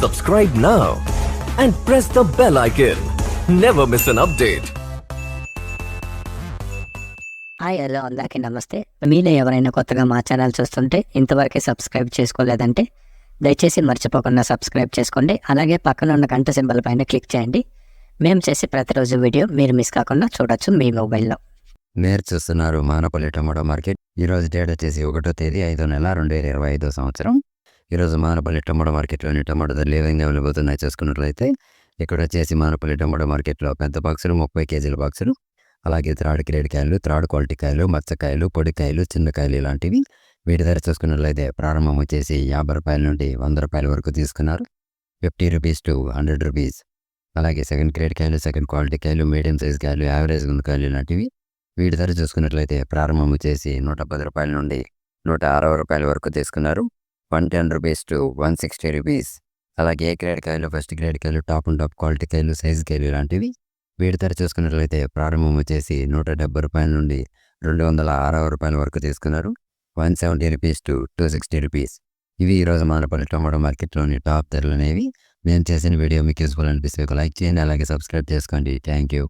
Subscribe now and press the bell icon. Never miss an update. Hi hello అందరికీ నమస్తే. మీలో ఎవరైనా కొత్తగా మా ఛానల్ చూస్తుంటే ఇంతవరకు సబ్స్క్రైబ్ చేసుకోలేదంటే దయచేసి మర్చిపోకుండా సబ్స్క్రైబ్ చేసుకోండి. అలాగే పక్కన ఉన్న గంట సింబల్ పైన క్లిక్ చేయండి. మేము చేసే ప్రతిరోజు వీడియో మీరు మిస్ కాకుండా చూడొచ్చు మీ మొబైల్లో. మీరు చూస్తున్నారు మానపల్లి టమాటో మార్కెట్. ఈరోజు డేట్ వచ్చేసి ఒకటో తేదీ ఐదో నెల రెండు వేల ఇరవై ఐదో సంవత్సరం. ఈరోజు మానపల్లి టమాటో మార్కెట్లోని టమాటో ధరలు ఏ విధంగా వెళ్ళిపోతున్నాయి చూసుకున్నట్లయితే ఇక్కడ వచ్చేసి మానపల్లి టమాటో మార్కెట్లో పెద్ద బాక్సులు ముప్పై కేజీల బాక్సులు అలాగే త్రాడు గ్రేడ్ కాయలు త్రాడు క్వాలిటీ కాయలు మచ్చకాయలు పొడికాయలు చిన్నకాయలు ఇలాంటివి. వీటి ధర చూసుకున్నట్లయితే ప్రారంభం వచ్చేసి యాభై రూపాయల నుండి వంద రూపాయల వరకు తీసుకున్నారు. Fifty rupees to hundred rupees. అలాగే సెకండ్ గ్రేడ్ కాయలు సెకండ్ క్వాలిటీ కాయలు మీడియం సైజ్ కాయలు యావరేజ్ కాయలు ఇలాంటివి. వీటి ధర చూసుకున్నట్లయితే ప్రారంభం వచ్చేసి నూట పది రూపాయల నుండి నూట అరవై రూపాయల వరకు తీసుకున్నారు. One ten rupees to one sixty rupees. అలాగే ఏ గ్రేడ్ కాయలు ఫస్ట్ గ్రేడ్ కాయలు టాప్ అండ్ టాప్ క్వాలిటీ కాయలు సైజ్ కాయలు ఇలాంటివి. వీటి ధర చూసుకున్నట్లయితే ప్రారంభం వచ్చేసి నూట డెబ్బై రూపాయల నుండి రెండు వందల అరవై రూపాయల వరకు తీసుకున్నారు. One seventy rupees to two sixty rupees. ఇవి ఈరోజు మానపల్లి టమాటో మార్కెట్లోని టాప్ ధరలు అనేవి. మేము చేసిన వీడియో మీకు యూస్ఫుల్ అనిపిస్తే ఒక లైక్ చేయండి అలాగే సబ్స్క్రైబ్ చేసుకోండి. Thank you.